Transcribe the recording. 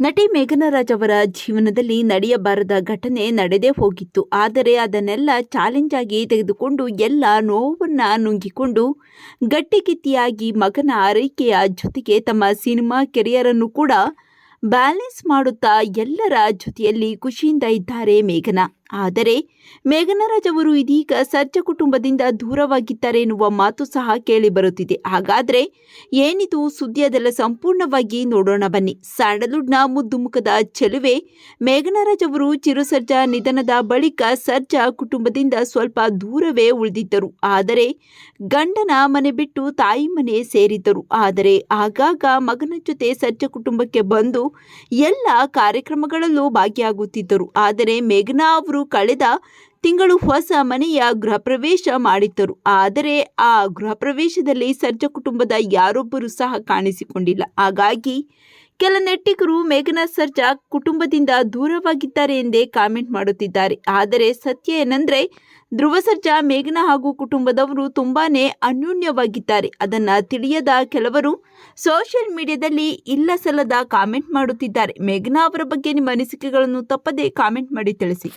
ನಟಿ ಮೇಘನರಾಜ್ ಅವರ ಜೀವನದಲ್ಲಿ ನಡೆಯಬಾರದ ಘಟನೆ ನಡೆದೇ ಹೋಗಿತ್ತು. ಆದರೆ ಅದನ್ನೆಲ್ಲ ಚಾಲೆಂಜ್ ಆಗಿ ತೆಗೆದುಕೊಂಡು ಎಲ್ಲ ನೋವನ್ನು ನುಂಗಿಕೊಂಡು ಗಟ್ಟಿಗಿತ್ತಿಯಾಗಿ ಮಗನ ಆರೈಕೆಯ ಜೊತೆಗೆ ತಮ್ಮ ಸಿನಿಮಾ ಕೆರಿಯರ್ ಅನ್ನು ಕೂಡ ಬ್ಯಾಲೆನ್ಸ್ ಮಾಡುತ್ತಾ ಎಲ್ಲರ ಜೊತೆಯಲ್ಲಿ ಖುಷಿಯಿಂದ ಇದ್ದಾರೆ ಮೇಘನಾ. ಆದರೆ ಮೇಘನರಾಜ್ ಅವರು ಇದೀಗ ಸರ್ಜಾ ಕುಟುಂಬದಿಂದ ದೂರವಾಗಿದ್ದಾರೆ ಎನ್ನುವ ಮಾತು ಸಹ ಕೇಳಿ ಬರುತ್ತಿದೆ ಹಾಗಾದ್ರೆ ಏನಿದು? ಸುದ್ದಿ ಅದೆಲ್ಲ ಸಂಪೂರ್ಣವಾಗಿ ನೋಡೋಣ ಬನ್ನಿ. ಸ್ಯಾಂಡಲ್ವುಡ್ನ ಮುದ್ದುಮುಖದ ಚೆಲುವೆ ಮೇಘನರಾಜ್ ಅವರು ನಿಧನದ ಬಳಿಕ ಸರ್ಜಾ ಕುಟುಂಬದಿಂದ ಸ್ವಲ್ಪ ದೂರವೇ ಉಳಿದಿದ್ದರು. ಆದರೆ ಗಂಡನ ಮನೆ ಬಿಟ್ಟು ತಾಯಿ ಮನೆ ಸೇರಿದ್ದರು. ಆದರೆ ಆಗಾಗ ಮಗನ ಜೊತೆ ಸರ್ಜಾ ಕುಟುಂಬಕ್ಕೆ ಬಂದು ಎಲ್ಲ ಕಾರ್ಯಕ್ರಮಗಳಲ್ಲೂ ಭಾಗಿಯಾಗುತ್ತಿದ್ದರು. ಆದರೆ ಮೇಘನಾ ಅವರು ಕಳೆದ ತಿಂಗಳು ಹೊಸ ಮನೆಯ ಗೃಹ ಪ್ರವೇಶ ಮಾಡಿದ್ದರು. ಆದರೆ ಆ ಗೃಹ ಪ್ರವೇಶದಲ್ಲಿ ಸರ್ಜಾ ಕುಟುಂಬದ ಯಾರೊಬ್ಬರು ಸಹ ಕಾಣಿಸಿಕೊಂಡಿಲ್ಲ. ಹಾಗಾಗಿ ಕೆಲ ನೆಟ್ಟಿಗರು ಮೇಘನಾ ಸರ್ಜಾ ಕುಟುಂಬದಿಂದ ದೂರವಾಗಿದ್ದಾರೆ ಎಂದೇ ಕಾಮೆಂಟ್ ಮಾಡುತ್ತಿದ್ದಾರೆ. ಆದರೆ ಸತ್ಯ ಏನಂದ್ರೆ, ಧ್ರುವ ಸರ್ಜಾ, ಮೇಘನಾ ಹಾಗೂ ಕುಟುಂಬದವರು ತುಂಬಾನೇ ಅನ್ಯೂನ್ಯವಾಗಿದ್ದಾರೆ. ಅದನ್ನ ತಿಳಿಯದ ಕೆಲವರು ಸೋಷಿಯಲ್ ಮೀಡಿಯಾದಲ್ಲಿ ಇಲ್ಲ ಸಲ್ಲದ ಕಾಮೆಂಟ್ ಮಾಡುತ್ತಿದ್ದಾರೆ. ಮೇಘನಾ ಅವರ ಬಗ್ಗೆ ನಿಮ್ಮ ಅನಿಸಿಕೆಗಳನ್ನು ತಪ್ಪದೇ ಕಾಮೆಂಟ್ ಮಾಡಿ ತಿಳಿಸಿ.